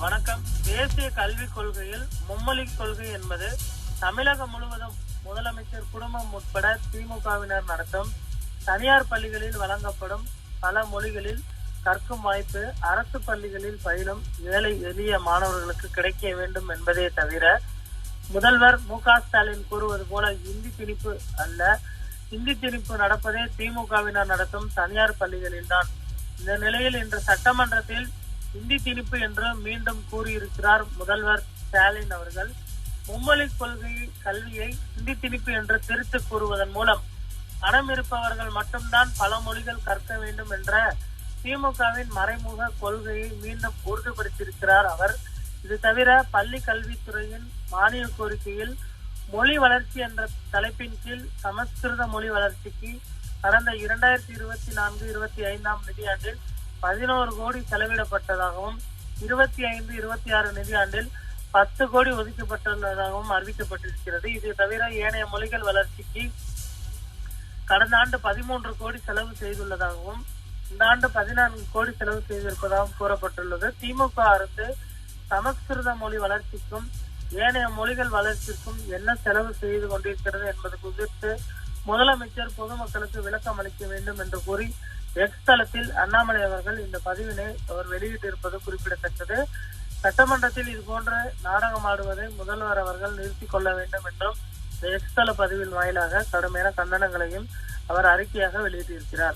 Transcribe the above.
வணக்கம். தேசிய கல்விக் கொள்கையில் மும்மொழி கொள்கை என்பது தமிழகம் முழுவதும் முதலமைச்சர் குடும்பம் உட்பட திமுகவினர் நடத்தும் தனியார் பள்ளிகளில் வழங்கப்படும் பல மொழிகளில் கற்கும் வாய்ப்பு அரசு பள்ளிகளில் பயிலும் ஏழை எளிய மாணவர்களுக்கு கிடைக்க வேண்டும் என்பதே தவிர முதல்வர் மு க ஸ்டாலின் கூறுவது போல இந்தி திணிப்பு அல்ல. இந்தி திணிப்பு நடப்பதே திமுகவினர் நடத்தும் தனியார் பள்ளிகளில்தான். இந்த நிலையில் இன்று சட்டமன்றத்தில் இந்தி திணிப்பு என்று மீண்டும் கூறியிருக்கிறார் முதல்வர் ஸ்டாலின் அவர்கள். மும்மொழி கொள்கை கல்வியை இந்தி திணிப்பு என்று திருத்து கூறுவதன் மூலம் பணம் இருப்பவர்கள் மட்டும்தான் பல மொழிகள் கற்க வேண்டும் என்ற திமுகவின் மறைமுக கொள்கையை மீண்டும் உறுதிப்படுத்தியிருக்கிறார் அவர். இது தவிர பள்ளி கல்வித்துறையின் மானிய கோரிக்கையில் மொழி வளர்ச்சி என்ற தலைப்பின் கீழ் சமஸ்கிருத மொழி வளர்ச்சிக்கு கடந்த இரண்டாயிரத்தி இருபத்தி நான்கு இருபத்தி ஐந்தாம் நிதியாண்டில் பதினோரு கோடி செலவிடப்பட்டதாகவும் இருபத்தி ஐந்து இருபத்தி ஆறு நிதியாண்டில் பத்து கோடி ஒதுக்கப்பட்டுள்ளதாகவும் அறிவிக்கப்பட்டிருக்கிறது. இது தவிர ஏனைய மொழிகள் வளர்ச்சிக்கு கடந்த ஆண்டு பதிமூன்று கோடி செலவு செய்துள்ளதாகவும் இந்த ஆண்டு பதினான்கு கோடி செலவு செய்திருப்பதாகவும் கூறப்பட்டுள்ளது. திமுக அரசு சமஸ்கிருத மொழி வளர்ச்சிக்கும் ஏனைய மொழிகள் வளர்ச்சிக்கும் என்ன செலவு செய்து கொண்டிருக்கிறது என்பது குறித்து முதலமைச்சர் பொதுமக்களுக்கு விளக்கம் அளிக்க வேண்டும் என்று கூறி எக்ஸ் தளத்தில் அண்ணாமலை அவர்கள் இந்த பதிவினை அவர் வெளியிட்டிருப்பது குறிப்பிடத்தக்கது. சட்டமன்றத்தில் இதுபோன்ற நாடகமாடுவதை நாடகம் ஆடுவதை முதல்வர் அவர்கள் நிறுத்திக் கொள்ள வேண்டும் என்றும் இந்த எக்ஸ் தள பதிவின் வாயிலாக கடுமையான கண்டனங்களையும் அவர் அறிக்கையாக வெளியிட்டிருக்கிறார்.